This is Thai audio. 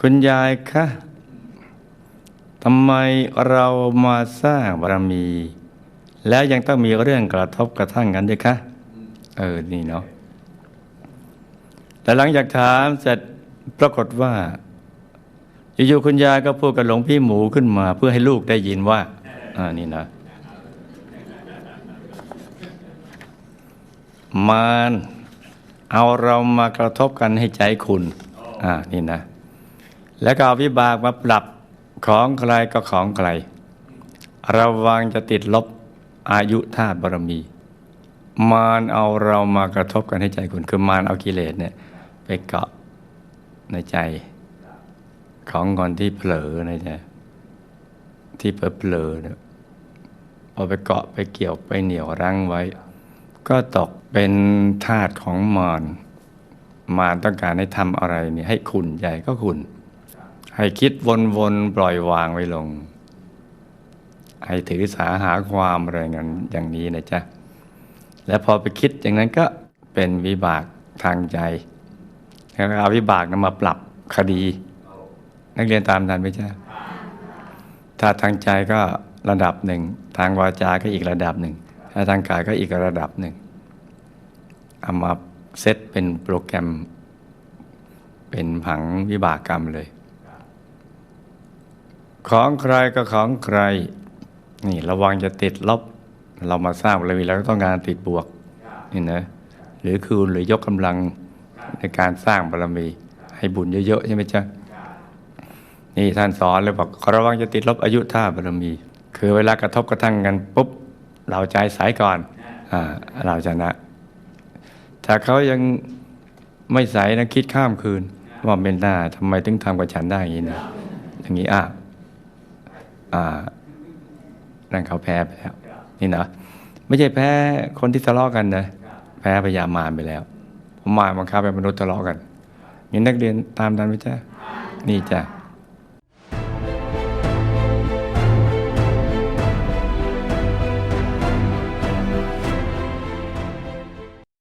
คุณยายคะทำไมเรามาสร้างบารมี แล้วยังต้องมีเรื่องกระทบกระทั่งกันด้วยคะ เออ นี่เนาะแต่หลังจากถามเสร็จปรากฏว่าอยู่ๆคุณยายก็พูดกับหลวงพี่หมูขึ้นมา เพื่อให้ลูกได้ยินว่า อ่านี่นะ มารเอาเรามากระทบกันให้ใจคุณ อ่านี่นะ แล้วก็เอาวิบากมาปรับของใครก็ของใคร ระวังจะติดลบอายุธาตุบารมี มารเอาเรามากระทบกันให้ใจคุณคือมารเอากิเลสเนี่ยไปเกาะในใจของคนที่เผลอนะจ๊ะที่เผลอเผลอเนี่ยพอไปเกาะไปเกี่ยวไปเหนี่ยวรั้งไว้ ก็ตกเป็นทาสของมารมารต้องการให้ทำอะไรเนี่ยให้คุณใหญ่ก็คุณ ให้คิดวนๆปล่อยวางไว้ลง ให้ถือสาหาความอะไรเงี้ยอย่างนี้นะจ๊ะ แล้วพอไปคิดอย่างนั้นก็เป็นวิบากทางใจแล้วเอาวิบากนั้นมาปรับคดี นักเรียนตามทันไหมจ๊ะถ้าทางใจก็ระดับหนึ่ง ทางวาจา ก็อีกระดับหนึ่งถ้าทางกายก็อีกระดับหนึ่งเอามาเซตเป็นโปรแกรม เป็นผังวิบากกรรมเลย ของใครก็ของใคร นี่ระวังจะติดลบ เรามาสร้างบารมีเราก็ต้องการติดบวกนี่นะหรือคืนหรือยกกำลังในการสร้างบารมี ให้บุญเยอะๆใช่ไหมจ๊ะนี่ท่านสอนเลยบอกระวังจะติดลบอายุท่าบารมี คือเวลากระทบกระทั่งกันปุ๊บเราใจสายก่อนอ่าเราชนะ ถ้าเขายังไม่ใสนะคิดข้ามคืน ว่าเป็นหน้าทำไมถึงทำกับฉันได้อย่างนี้นะอย่างนี้อะ อ่านั่นเขาแพ้ไปแล้ว นี่นะไม่ใช่แพ้คนที่ทะเลาะกันนะแพ้พยามารไปแล้วมารบังคับให้มนุษย์ทะเลาะกันมีนักเรียนตามดันไหมจ๊ะนี่จ้ะ